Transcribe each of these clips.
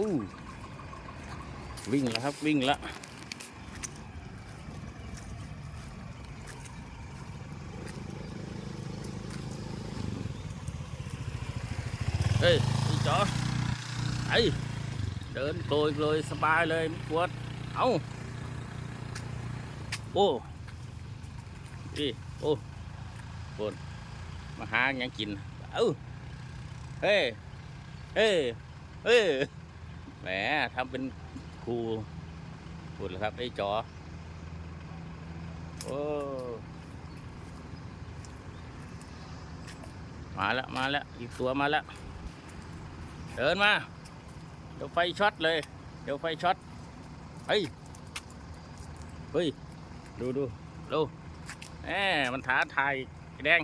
อู้วิ่งแล้วครับวิ่งแล้วเฮ้ยพี่จอไอเดินโกยเลยสบายเลยไม่ปวดเอาโอ้พี่โอ้ปวดมาหาหยังกิน เอ้าเฮ้ เฮ้ยเฮ้ย แหมทำเป็นครูพูดแล้วครับไอ้จอ โอ้ มาแล้ว มาแล้ว อีกตัวมาแล้ว เดินมา เดี๋ยวไฟช็อตเลย เดี๋ยวไฟช็อตเฮ้ย เฮ้ย ดูดูดูแหมมันท้าทายแดง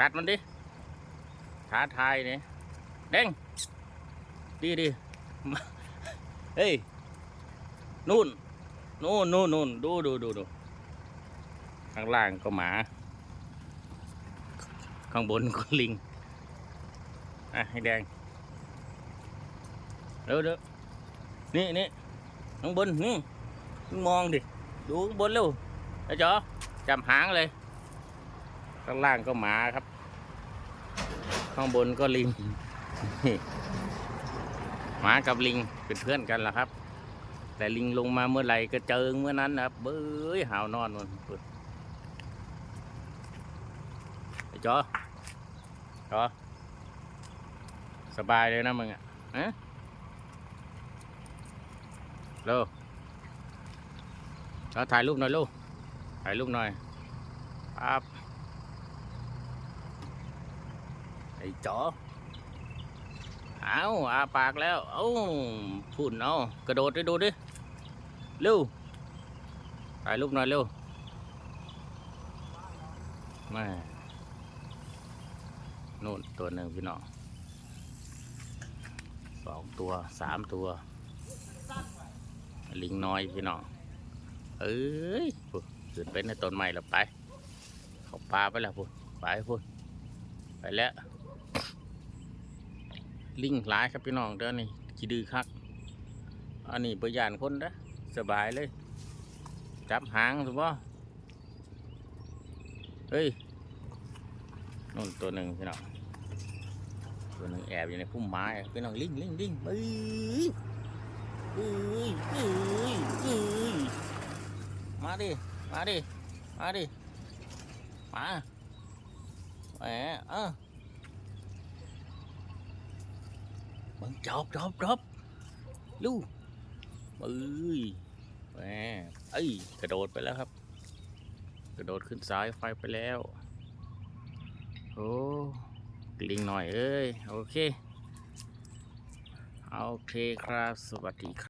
กัดมันดิ ท้าทายเนี่ยแดงดีดี เฮ้ยนู่นนู่นนู่นนู่นดูดูดูดูข้างล่างก็หมา ข้างบนก็ลิง อะ ให้แดงเร็วเร็วนี่นี่ข้างบนนี่มองดิ ดูข้างบนเร็วไอ้จอจำหางเลย ข้างล่างก็หมาครับ ข้างบนก็ลิง หมากับลิงเป็นเพื่อนกันล่ะครับ แต่ลิงลงมาเมื่อไหร่ก็เจอเมื่อนั้นนะครับเบ้ยหาวนอนมันไอ้จอจอสบายเลยนะมึงอะฮะเร็วจอถ่ายรูปหน่อยลูกถ่ายรูปหน่อยครับไอ้จอ เอาอาปากแล้ว เอาพุ่นเอากระโดดไปดูดิ เร็วถ่ายรูปหน่อยเร็วแม่นู่นตัวหนึ่งพี่น้องสองตัวสามตัว ลิงน้อยพี่น้องเอ้ยพุ่นขึ้นไปในต้นไม้แล้วไป เขาปลาไปแล้วพุ่นไปพุ่นไปแล้ว ลิงหลายครับพี่น้องเด้อนี่จีดื้อคัก อันนี้ประหยัดคนนะสบายเลย จับหางถูกป่ะเฮ้ยนู่นตัวหนึ่งพี่น้องตัวหนึ่งแอบอยู่ในพุ่มไม้พี่น้องลิงลิงลิงเอ้ยเอ้ยเอ้ยเอ้ยมาดิมาดิมาดิมาแหมเออ มึงจอบจอบจอบลูกเอ้ยแหมเอ้ยกระโดดไปแล้วครับ กระโดดขึ้นสายไฟไปแล้วโอ้กลิงหน่อยเอ้ย โอเค โอเคครับ สวัสดีครับ